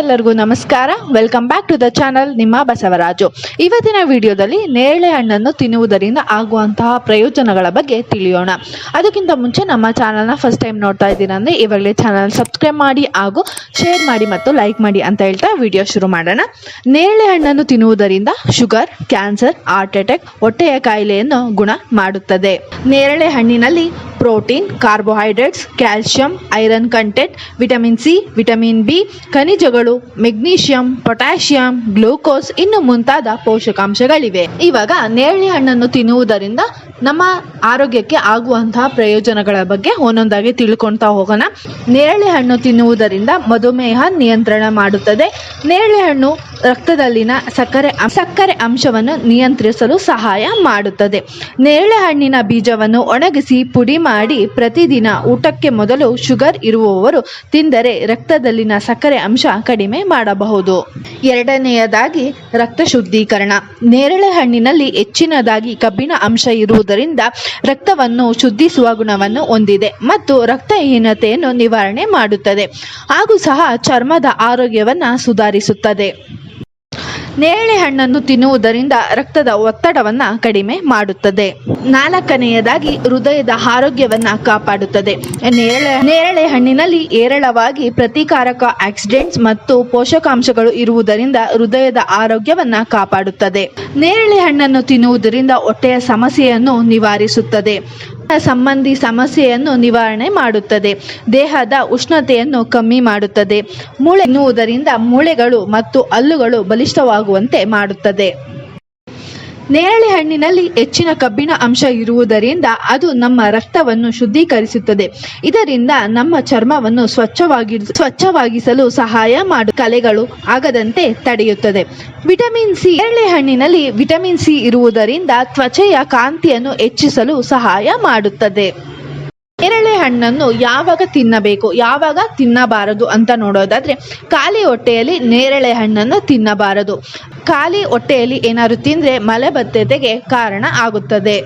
ಎಲ್ಲರಿಗೂ ನಮಸ್ಕಾರ. Welcome back to the channel ನಿಮ್ಮ ಬಸವರಾಜು. ಇವತ್ತಿನ ವಿಡಿಯೋದಲ್ಲಿ ನೇರಳೆ ಹಣ್ಣನ್ನು ತಿನ್ನುವುದರಿಂದ ಆಗುವಂತಹ ಪ್ರಯೋಜನಗಳ ಬಗ್ಗೆ ತಿಳಿಯೋಣ. ಅದಕ್ಕಿಂತ ಮುಂಚೆ ನಮ್ಮ ಚಾನಲ್ನ ಫಸ್ಟ್ ಟೈಮ್ ನೋಡ್ತಾ ಇದ್ದೀರಾ ಅಂದರೆ ಇವಾಗಲೇ ಚಾನಲ್ ಸಬ್ಸ್ಕ್ರೈಬ್ ಮಾಡಿ ಹಾಗೂ ಶೇರ್ ಮಾಡಿ ಮತ್ತು ಲೈಕ್ ಮಾಡಿ ಅಂತ ಹೇಳ್ತಾ ವಿಡಿಯೋ ಶುರು ಮಾಡೋಣ. ನೇರಳೆ ಹಣ್ಣನ್ನು ತಿನ್ನುವುದರಿಂದ ಶುಗರ್ ಕ್ಯಾನ್ಸರ್ ಹಾರ್ಟ್ ಅಟ್ಯಾಕ್ ಹೊಟ್ಟೆಯ ಕಾಯಿಲೆಯನ್ನು ಗುಣ ಮಾಡುತ್ತದೆ. ನೇರಳೆ ಹಣ್ಣಿನಲ್ಲಿ protein carbohydrates calcium iron content vitamin C vitamin B ಖನಿಜಗಳು ಮೆಗ್ನೀಷಿಯಂ ಪೊಟ್ಯಾಷಿಯಂ ಗ್ಲೂಕೋಸ್ ಇನ್ನು ಮುಂತಾದ ಪೋಷಕಾಂಶಗಳಿವೆ. ಇವಾಗ ನೇರಳೆ ಹಣ್ಣನ್ನು ತಿನ್ನುವುದರಿಂದ ನಮ್ಮ ಆರೋಗ್ಯಕ್ಕೆ ಆಗುವಂತಹ ಪ್ರಯೋಜನಗಳ ಬಗ್ಗೆ ಒಂದೊಂದಾಗಿ ತಿಳ್ಕೊಳ್ತಾ ಹೋಗೋಣ. ನೇರಳೆ ಹಣ್ಣು ತಿನ್ನುವುದರಿಂದ ಮಧುಮೇಹ ನಿಯಂತ್ರಣ ಮಾಡುತ್ತದೆ. ನೇರಳೆ ಹಣ್ಣು ರಕ್ತದಲ್ಲಿನ ಸಕ್ಕರೆ ಸಕ್ಕರೆ ಅಂಶವನ್ನು ನಿಯಂತ್ರಿಸಲು ಸಹಾಯ ಮಾಡುತ್ತದೆ. ನೇರಳೆ ಹಣ್ಣಿನ ಬೀಜವನ್ನು ಒಣಗಿಸಿ ಪುಡಿ ಮಾಡಿ ಪ್ರತಿದಿನ ಊಟಕ್ಕೆ ಮೊದಲು ಶುಗರ್ ಇರುವವರು ತಿಂದರೆ ರಕ್ತದಲ್ಲಿನ ಸಕ್ಕರೆ ಅಂಶ ಕಡಿಮೆ ಮಾಡಬಹುದು. ಎರಡನೆಯದಾಗಿ ರಕ್ತ ಶುದ್ಧೀಕರಣ. ನೇರಳೆ ಹಣ್ಣಿನಲ್ಲಿ ಹೆಚ್ಚಿನದಾಗಿ ಕಬ್ಬಿಣ ಅಂಶ ಇರುವುದರಿಂದ ರಕ್ತವನ್ನು ಶುದ್ಧಿಸುವ ಗುಣವನ್ನು ಹೊಂದಿದೆ ಮತ್ತು ರಕ್ತಹೀನತೆಯನ್ನು ನಿವಾರಣೆ ಮಾಡುತ್ತದೆ. ಹಾಗೂ ಸಹ ಚರ್ಮದ ಆರೋಗ್ಯವನ್ನು ಸುಧಾರಿಸುತ್ತದೆ. ನೇರಳೆ ಹಣ್ಣನ್ನು ತಿನ್ನುವುದರಿಂದ ರಕ್ತದ ಒತ್ತಡವನ್ನು ಕಡಿಮೆ ಮಾಡುತ್ತದೆ. ನಾಲ್ಕನೆಯದಾಗಿ ಹೃದಯದ ಆರೋಗ್ಯವನ್ನು ಕಾಪಾಡುತ್ತದೆ. ನೇರಳೆ ನೇರಳೆ ಹಣ್ಣಿನಲ್ಲಿ ಹೇರಳವಾಗಿ ಪ್ರತಿಕಾರಕ ಆಕ್ಸಿಡೆಂಟ್ಸ್ ಮತ್ತು ಪೋಷಕಾಂಶಗಳು ಇರುವುದರಿಂದ ಹೃದಯದ ಆರೋಗ್ಯವನ್ನು ಕಾಪಾಡುತ್ತದೆ. ನೇರಳೆ ಹಣ್ಣನ್ನು ತಿನ್ನುವುದರಿಂದ ಹೊಟ್ಟೆಯ ಸಮಸ್ಯೆಯನ್ನು ನಿವಾರಿಸುತ್ತದೆ. ಸಂಬಂಧಿ ಸಮಸ್ಯೆಯನ್ನು ನಿವಾರಣೆ ಮಾಡುತ್ತದೆ. ದೇಹದ ಉಷ್ಣತೆಯನ್ನು ಕಮ್ಮಿ ಮಾಡುತ್ತದೆ. ಮೂಳೆ ಎನ್ನುವುದರಿಂದ ಮೂಳೆಗಳು ಮತ್ತು ಹಲ್ಲುಗಳು ಬಲಿಷ್ಠವಾಗುವಂತೆ ಮಾಡುತ್ತದೆ. ನೇರಳೆ ಹಣ್ಣಿನಲ್ಲಿ ಹೆಚ್ಚಿನ ಕಬ್ಬಿಣ ಅಂಶ ಇರುವುದರಿಂದ ಅದು ನಮ್ಮ ರಕ್ತವನ್ನು ಶುದ್ಧೀಕರಿಸುತ್ತದೆ. ಇದರಿಂದ ನಮ್ಮ ಚರ್ಮವನ್ನು ಸ್ವಚ್ಛವಾಗಿ ಸ್ವಚ್ಛವಾಗಿಸಲು ಸಹಾಯ ಮಾಡು, ಕಲೆಗಳು ಆಗದಂತೆ ತಡೆಯುತ್ತದೆ. ವಿಟಮಿನ್ ಸಿ, ನೇರಳೆ ಹಣ್ಣಿನಲ್ಲಿ ವಿಟಮಿನ್ ಸಿ ಇರುವುದರಿಂದ ತ್ವಚೆಯ ಕಾಂತಿಯನ್ನು ಹೆಚ್ಚಿಸಲು ಸಹಾಯ ಮಾಡುತ್ತದೆ. ನೇರಳೆ ಹಣ್ಣನ್ನು ಯಾವಾಗ ತಿನ್ನಬೇಕು, ಯಾವಾಗ ತಿನ್ನಬಾರದು ಅಂತ ನೋಡೋದಾದ್ರೆ ಖಾಲಿ ಹೊಟ್ಟೆಯಲ್ಲಿ ನೇರಳೆ ಹಣ್ಣನ್ನು ತಿನ್ನಬಾರದು. ಖಾಲಿ ಹೊಟ್ಟೆಯಲ್ಲಿ ಏನಾದ್ರು ತಿಂದರೆ ಮಲಬದ್ಧತೆಗೆ ಕಾರಣ ಆಗುತ್ತದೆ.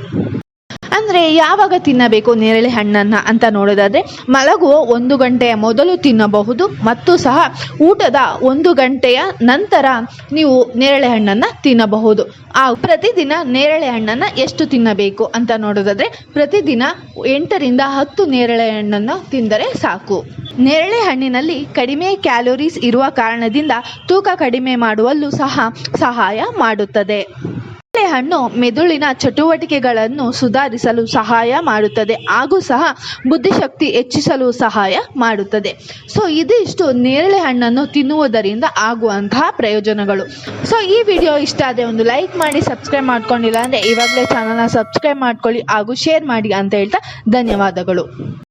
ಅಂದರೆ ಯಾವಾಗ ತಿನ್ನಬೇಕು ನೇರಳೆ ಹಣ್ಣನ್ನು ಅಂತ ನೋಡೋದಾದ್ರೆ ಮಲಗುವ ಒಂದು ಗಂಟೆಯ ಮೊದಲು ತಿನ್ನಬಹುದು ಮತ್ತು ಸಹ ಊಟದ ಒಂದು ಗಂಟೆಯ ನಂತರ ನೀವು ನೇರಳೆ ಹಣ್ಣನ್ನು ತಿನ್ನಬಹುದು. ಆ ಪ್ರತಿದಿನ ನೇರಳೆ ಹಣ್ಣನ್ನು ಎಷ್ಟು ತಿನ್ನಬೇಕು ಅಂತ ನೋಡೋದಾದ್ರೆ ಪ್ರತಿದಿನ ಎಂಟರಿಂದ ಹತ್ತು ನೇರಳೆ ಹಣ್ಣನ್ನು ತಿಂದರೆ ಸಾಕು. ನೇರಳೆ ಹಣ್ಣಿನಲ್ಲಿ ಕಡಿಮೆ ಕ್ಯಾಲೋರೀಸ್ ಇರುವ ಕಾರಣದಿಂದ ತೂಕ ಕಡಿಮೆ ಮಾಡುವಲ್ಲೂ ಸಹ ಸಹಾಯ ಮಾಡುತ್ತದೆ. ಹಣ್ಣು ಮೆದುಳಿನ ಚಟುವಟಿಕೆಗಳನ್ನು ಸುಧಾರಿಸಲು ಸಹಾಯ ಮಾಡುತ್ತದೆ. ಹಾಗೂ ಸಹ ಬುದ್ಧಿಶಕ್ತಿ ಹೆಚ್ಚಿಸಲು ಸಹಾಯ ಮಾಡುತ್ತದೆ. ಸೊ, ಇದಿಷ್ಟು ನೇರಳೆ ಹಣ್ಣನ್ನು ತಿನ್ನುವುದರಿಂದ ಆಗುವಂತಹ ಪ್ರಯೋಜನಗಳು. ಸೊ, ಈ ವಿಡಿಯೋ ಇಷ್ಟ ಆದರೆ ಒಂದು ಲೈಕ್ ಮಾಡಿ, ಸಬ್ಸ್ಕ್ರೈಬ್ ಮಾಡ್ಕೊಂಡಿಲ್ಲ ಅಂದರೆ ಇವಾಗಲೇ ಚಾನಲ್ನ ಸಬ್ಸ್ಕ್ರೈಬ್ ಮಾಡ್ಕೊಳ್ಳಿ ಹಾಗೂ ಶೇರ್ ಮಾಡಿ ಅಂತ ಹೇಳ್ತಾ ಧನ್ಯವಾದಗಳು.